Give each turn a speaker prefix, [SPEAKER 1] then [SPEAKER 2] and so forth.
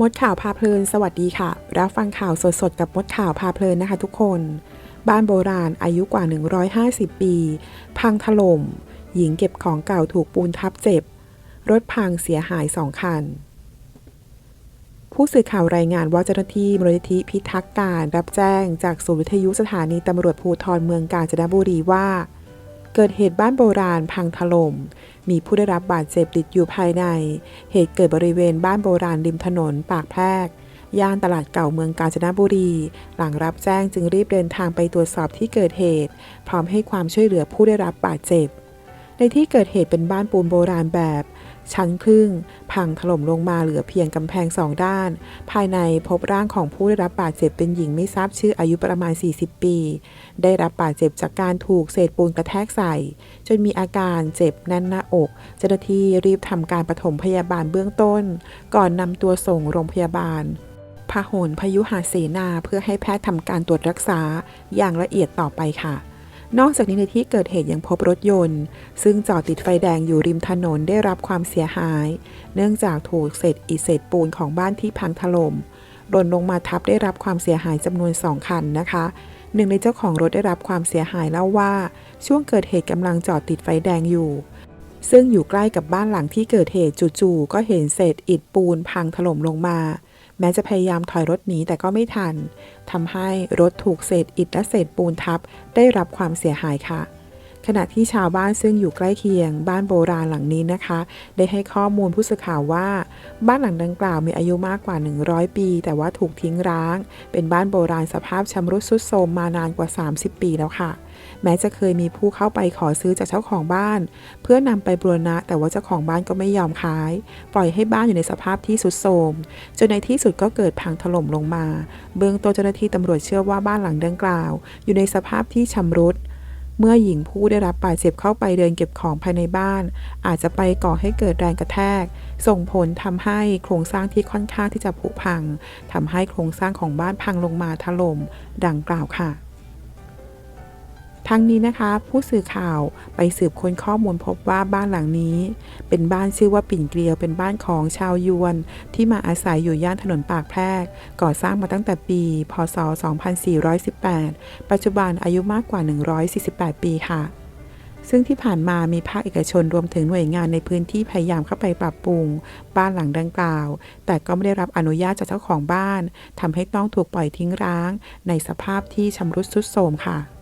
[SPEAKER 1] มดข่าวพาเพลิน สวัสดีค่ะ รับฟังข่าวสดๆ กับมดข่าวพาเพลินนะคะทุกคน บ้านโบราณอายุกว่า 150 ปี พังถล่ม หญิงเก็บของเก่าถูกปูนทับเจ็บ รถพังเสียหายสองคัน ผู้สื่อข่าวรายงานว่าเจ้าหน้าที่มูลนิธิพิทักษ์การ รับแจ้งจากศูนย์วิทยุสถานีตำรวจภูธรเมืองกาญจนบุรีว่า เกิดเหตุบ้านโบราณพังถล่ม มีผู้ได้รับบาดเจ็บติดอยู่ภายใน เหตุเกิดบริเวณบ้านโบราณริมถนนปากแพรก ย่านตลาดเก่าเมืองกาญจนบุรี หลังรับแจ้งจึงรีบเดินทางไปตรวจสอบที่เกิดเหตุ พร้อมให้ความช่วยเหลือผู้ได้รับบาดเจ็บ ในที่เกิดเหตุเป็นบ้านปูนโบราณแบบ ชั้นครึ่ง พังถล่มลงมาเหลือเพียงกำแพงสองด้าน ภายในพบร่างของผู้ได้รับบาดเจ็บเป็นหญิงไม่ทราบชื่ออายุประมาณ 40 ปี ได้รับบาดเจ็บจากการถูกเศษปูนกระแทกใส่ จนมีอาการเจ็บแน่นหน้าอก เจ้าหน้าที่รีบทำการปฐมพยาบาลเบื้องต้น ก่อนนำตัวส่งโรงพยาบาลพหลพยุหาเสนาเพื่อให้แพทย์ทำการตรวจรักษาอย่างละเอียดต่อไปค่ะ นอกจากนี้ในที่เกิดเหตุยังพบรถยนต์ ซึ่งจอดติดไฟแดงอยู่ริมถนนได้รับความเสียหาย เนื่องจากถูกเศษอิฐเศษปูนของบ้านที่พังถล่มหล่นลงมาทับได้รับความเสียหายจำนวนสองคันนะคะ หนึ่งในเจ้าของรถได้รับความเสียหายเล่าว่า ช่วงเกิดเหตุกำลังจอดติดไฟแดงอยู่ ซึ่งอยู่ใกล้กับบ้านหลังที่เกิดเหตุจู่ๆก็เห็นเศษอิฐปูนพังถล่มลงมา แม้จะพยายามถอยรถหนีแต่ก็ไม่ทันทำให้รถถูกเศษอิฐและเศษปูนทับได้รับความเสียหายค่ะ ขณะที่ชาวบ้านซึ่งอยู่ใกล้เคียง บ้านโบราณหลังนี้นะคะ ได้ให้ข้อมูลผู้สื่อข่าวว่า บ้านหลังดังกล่าวมีอายุมากกว่า 100 ปี แต่ว่าถูกทิ้งร้าง เป็นบ้านโบราณสภาพชำรุดทรุดโทรมมานานกว่า 30 ปีแล้วค่ะ แม้จะเคยมีผู้เข้าไปขอซื้อจากเจ้าของบ้าน เพื่อนำไปบรณะ แต่ว่าเจ้าของบ้านก็ไม่ยอมขาย ปล่อยให้บ้านอยู่ในสภาพที่สุดโทรมจนในที่สุดก็เกิดพังถล่มลงมา เบื้องต้นเจ้าหน้าที่ตำรวจเชื่อว่าบ้านหลังดังกล่าว อยู่ในสภาพที่ชำรุด เมื่อหญิงผู้ได้รับบาดเจ็บเข้าไปเดินเก็บของภายในบ้าน อาจจะไปก่อให้เกิดแรงกระแทก ส่งผลทำให้โครงสร้างที่ค่อนข้างที่จะผุพังทำให้โครงสร้างของบ้านพังลงมาถล่มดังกล่าวค่ะ ทั้งนี้นะคะ ผู้สื่อข่าวไปสืบค้นข้อมูลพบว่าบ้านหลังนี้ เป็นบ้านชื่อว่าปิ่นเกลียวเป็นบ้านของชาวยวน ที่มาอาศัยอยู่ย่านถนนปากแพรก ก่อสร้างมาตั้งแต่ปี พศ 2418 ปัจจุบันอายุมากกว่า 148 ปีค่ะซึ่งที่ผ่านมามีภาคเอกชนรวมถึงหน่วยงานในพื้นที่พยายามเข้าไปปรับปรุง บ้านหลังดังกล่าว แต่ก็ไม่ได้รับอนุญาตจากเจ้าของบ้านทำให้ต้องถูกปล่อยทิ้งร้าง ในสภาพที่ชำรุดทรุดโทรมค่ะ